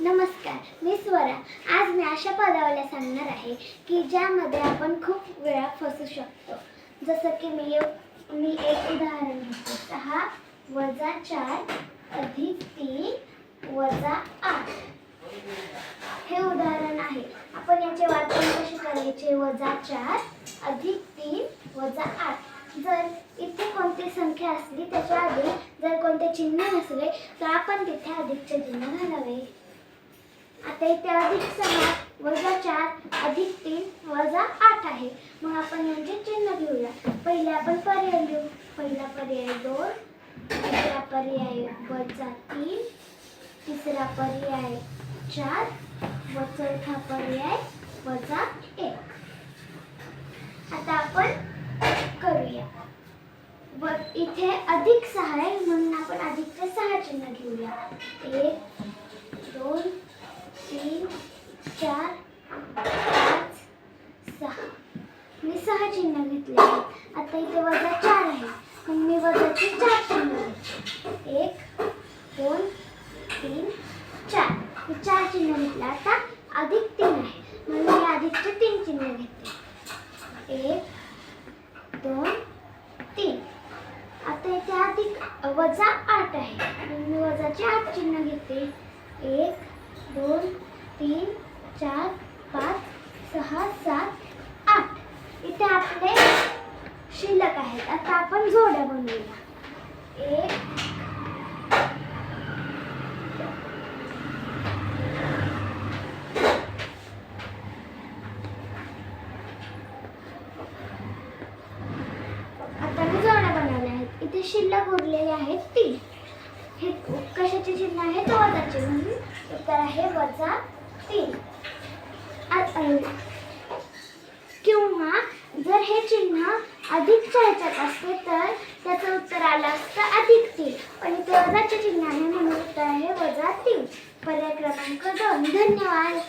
नमस्कार मी स्वरा. आज मी अशा पदावल्या सांगणार आहे की ज्यामध्ये आपण खूप वेळा फसू शकतो. जसं की मी एक- मी एक उदाहरण घेतो. सहा वजा चार अधिक तीन वजा आठ. हे उदाहरण आहे. आपण याचे वाचन कसे करायचे? वजा चार अधिक तीन वजा आठ. जर इथे कोणती संख्या असली त्याच्या आधी जर कोणते चिन्ह नसले तर आपण तिथे अधिकचे चिन्ह घालावे. आता अधिक सहा वजा चार अधिक तीन वजा आठ आहे. मग आपण यांचे चिन्ह घेऊया. पहिले आपण पर्याय घेऊ. पहिला पर्याय दोन दुसरा पर्याय वजा तीन तिसरा पर्याय चार व चौथा पर्याय वजा एक. आता आपण करूया. व इथे अधिक सहा आहे म्हणून आपण अधिकचे सहा चिन्ह घेऊया. एक दोन तीन चार पाच सहा मी सहा चिन्ह घेतले आहेत. आता इथे वजा चार आहे. मग मी वजाचे चार चिन्ह घेतले. एक दोन तीन चार. मी चार चिन्ह घेतले आता अधिक तीन आहे. म्हणून मी अधिकचे तीन चिन्ह घेतले. एक दोन तीन. आता इथे अधिक वजा आठ आहे. म्हणून मी वजाचे आठ चिन्ह घेते एक दोन तीन चार पाच सहा सात आठ इथे आपले शिल्लक आहेत आता आपण जोड्या बनवूया. एक. आता मी जोड्या बनवल्या आहेत. इथे शिल्लक उरलेले आहेत तीन. हे कशाचे चिन्ह आहे? तर वजाचे म्हणून. उत्तर आहे वजा तीन. किंवा जर हे चिन्ह अधिकच्या ह्याच्यात असते तर त्याचं उत्तर आलं असतं अधिक तीन आणि ते वजाच्या चिन्हाने आहे म्हणून उत्तर आहे वजा तीन. पर्याय क्रमांक दोन. धन्यवाद.